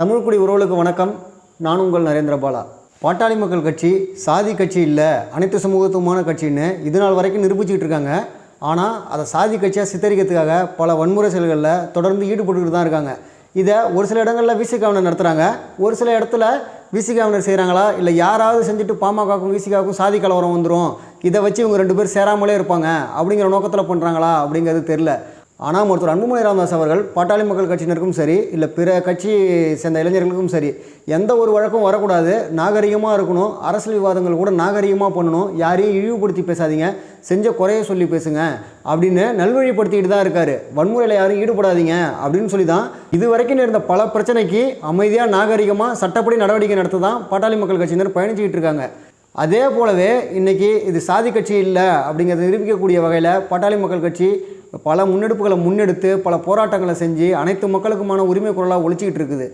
தமிழ்குடி உறவுகளுக்கு வணக்கம். நான் உங்கள் நரேந்திர பாலா. பாட்டாளி மக்கள் கட்சி சாதி கட்சி இல்லை அனைத்து சமூகத்துவமான கட்சின்னு இது நாள் வரைக்கும் நிரூபிச்சுக்கிட்டு இருக்காங்க. ஆனால் அதை சாதி கட்சியாக சித்தரிக்கிறதுக்காக பல வன்முறை செயல்களில் தொடர்ந்து ஈடுபட்டுக்கிட்டு தான் இருக்காங்க. இதை ஒரு சில இடங்களில் விசிகாவினர் நடத்துகிறாங்க ஒரு சில இடத்துல விசிகாவினர் செய்கிறாங்களா இல்லை யாராவது செஞ்சுட்டு பாமகவுக்கும் விசிகாவுக்கும் சாதி கலவரம் வந்துடும் இதை வச்சு இவங்க ரெண்டு பேர் சேராமலே இருப்பாங்க. அப்படிங்கிற நோக்கத்தில் பண்ணுறாங்களா அப்படிங்கிறது தெரில ஆனால் மருத்துவர் அன்புமணி ராமதாஸ் அவர்கள் பாட்டாளி மக்கள் கட்சியினருக்கும் சரி இல்லை பிற கட்சி சேர்ந்த இளைஞர்களுக்கும் சரி எந்த ஒரு வழக்கும் வரக்கூடாது. நாகரிகமாக இருக்கணும். அரசியல் விவாதங்கள் கூட நாகரிகமாக பண்ணணும். யாரையும் இழிவுபடுத்தி பேசாதீங்க. செஞ்ச குறைய சொல்லி பேசுங்க. அப்படின்னு நல்வழிப்படுத்திக்கிட்டு தான் இருக்காரு. வன்முறையில் யாரும் ஈடுபடாதீங்க. அப்படின்னு சொல்லி தான் இது வரைக்கும் இருந்த பல பிரச்சனைக்கு அமைதியாக நாகரிகமாக சட்டப்படி நடவடிக்கை நடத்த தான் பாட்டாளி மக்கள் கட்சியினர் பயணிச்சுக்கிட்டு இருக்காங்க. அதே போலவே இன்றைக்கி இது சாதி கட்சி இல்லை அப்படிங்கிறத நிரூபிக்கக்கூடிய வகையில் பாட்டாளி மக்கள் கட்சி பல முன்னெடுப்புகளை முன்னெடுத்து பல போராட்டங்களை செஞ்சு அனைத்து மக்களுக்குமான உரிமை குரலாக ஒழிச்சிக்கிட்டு இருக்குது.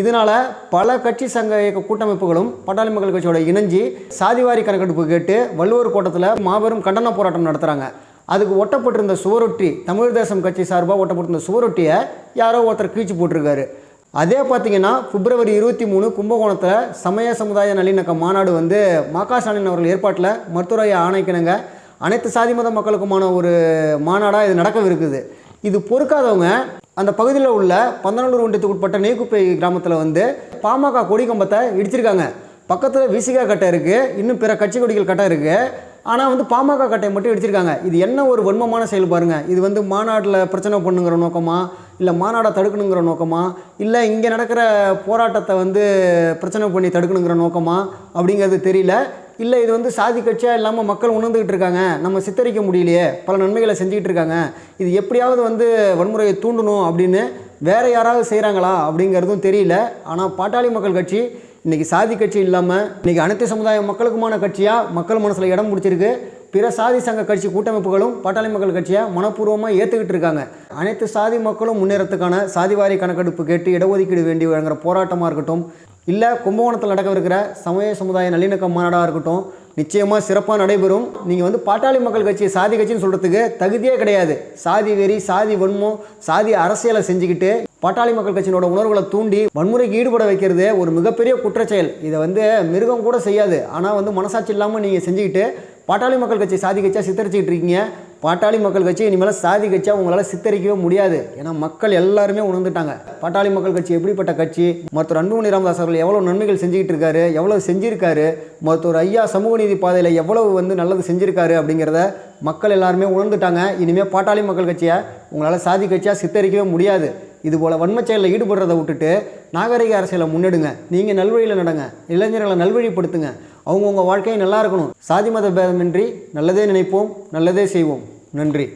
இதனால் பல கட்சி சங்க இயக்க கூட்டமைப்புகளும் பட்டாளி மக்கள் கட்சியோட இணைஞ்சு சாதிவாரி கணக்கெடுப்பு கேட்டு வள்ளுவர் கோட்டத்தில் மாபெரும் கண்டன போராட்டம் நடத்துகிறாங்க அதுக்கு ஒட்டப்பட்டிருந்த சுவரொட்டி தமிழ் தேசம் கட்சி சார்பாக ஒட்டப்பட்டிருந்த சுவரொட்டியை யாரோ ஒருத்தர் கீழ்ச்சி போட்டிருக்காரு. அதே பார்த்தீங்கன்னா பிப்ரவரி இருபத்தி மூணு கும்பகோணத்தில் சமய சமுதாய நல்லிணக்க மாநாடு வந்து மாக்கா ஸ்டாலின் அவர்கள் ஏற்பாட்டில் மருத்துவரையை ஆணைக்கிணங்க அனைத்து சாதி மத மக்களுக்குமான ஒரு மாநாடாக இது நடக்கவிருக்குது. இது பொறுக்காதவங்க அந்த பகுதியில் உள்ள பந்தநல்லூர் ஒன்றியத்துக்கு உட்பட்ட நெய்குப்பை கிராமத்தில் வந்து பாமக கொடி கம்பத்தை இடிச்சிருக்காங்க. பக்கத்தில் விசிகா கட்டை இருக்குது இன்னும் பிற கட்சி கொடிகள் கட்டை இருக்குது ஆனால் வந்து பாமக கட்டையை மட்டும் இடிச்சிருக்காங்க. இது என்ன ஒரு வன்மமான செயல் பாருங்கள் இது வந்து மாநாட்டில் பிரச்சனை பண்ணுங்கிற நோக்கமா இல்லை மாநாடை தடுக்கணுங்கிற நோக்கமா இல்லை இங்கே நடக்கிற போராட்டத்தை வந்து பிரச்சனை பண்ணி தடுக்கணுங்கிற நோக்கமா அப்படிங்கிறது தெரியல. இல்லை இது வந்து சாதி கட்சியாக இல்லாமல் மக்கள் உணர்ந்துக்கிட்டு இருக்காங்க. நம்ம சித்தரிக்க முடியலையே. பல நன்மைகளை செஞ்சுக்கிட்டு இருக்காங்க. இது எப்படியாவது வந்து வன்முறையை தூண்டணும் அப்படின்னு வேற யாராவது செய்கிறாங்களா அப்படிங்கிறதும் தெரியல. ஆனால் பாட்டாளி மக்கள் கட்சி இன்றைக்கி சாதி கட்சி இல்லாமல் இன்றைக்கி அனைத்து சமுதாய மக்களுக்குமான கட்சியாக மக்கள் மனசில் இடம் பிடிச்சிருக்கு. பிற சாதி சங்க கட்சி கூட்டமைப்புகளும் பாட்டாளி மக்கள் கட்சியை மனப்பூர்வமாக ஏற்றுக்கிட்டு இருக்காங்க. அனைத்து சாதி மக்களும் முன்னேறத்துக்கான சாதிவாரி கணக்கெடுப்பு கேட்டு இடஒதுக்கீடு வேண்டி வழங்குற போராட்டமாக இருக்கட்டும் இல்லை கும்பகோணத்தில் நடக்கவிருக்கிற சமய சமுதாய நல்லிணக்க மாநாடாக இருக்கட்டும் நிச்சயமாக சிறப்பாக நடைபெறும். நீங்கள் வந்து பாட்டாளி மக்கள் கட்சி சாதி கட்சின்னு சொல்கிறதுக்கு தகுதியே கிடையாது. சாதி வெறி சாதி வன்மம் சாதி அரசியலை செஞ்சுக்கிட்டு பாட்டாளி மக்கள் கட்சியினோட உணர்வுகளை தூண்டி வன்முறைக்கு ஈடுபட வைக்கிறது ஒரு மிகப்பெரிய குற்றச்செயல். இதை வந்து மிருகம் கூட செய்யாது. ஆனால் வந்து மனசாட்சி இல்லாமல் நீங்கள் செஞ்சுக்கிட்டு பாட்டாளி மக்கள் கட்சி சாதி கட்சியாக சித்தரிச்சுக்கிட்டு இருக்கீங்க. பாட்டாளி மக்கள் கட்சி இனிமேல் சாதி கட்சியாக உங்களால் சித்தரிக்கவே முடியாது. ஏன்னா மக்கள் எல்லாருமே உணர்ந்துட்டாங்க. பாட்டாளி மக்கள் கட்சி எப்படிப்பட்ட கட்சி? மருத்துவர் அன்புமணி ராமதாஸ் அவர்கள் எவ்வளோ நன்மைகள் செஞ்சுக்கிட்டு இருக்காரு? எவ்வளோ செஞ்சுருக்காரு? மருத்துவர் ஐயா சமூக நீதி பாதையில் எவ்வளவு வந்து நல்லது செஞ்சுருக்காரு அப்படிங்கிறத மக்கள் எல்லாருமே உணர்ந்துட்டாங்க. இனிமேல் பாட்டாளி மக்கள் கட்சியை உங்களால் சாதி கட்சியாக சித்தரிக்கவே முடியாது. இது போல் வன்மச் செயலில் ஈடுபடுறதை விட்டுட்டு நாகரிக அரசியலை முன்னெடுங்க. நீங்கள் நல்வழியில் நடங்க. இளைஞர்களை நல்வழிப்படுத்துங்க. அவங்கவுங்க வாழ்க்கையை நல்லா இருக்கணும் சாதி மத பேதமின்றி நல்லதே நினைப்போம் நல்லதே செய்வோம். நன்றி.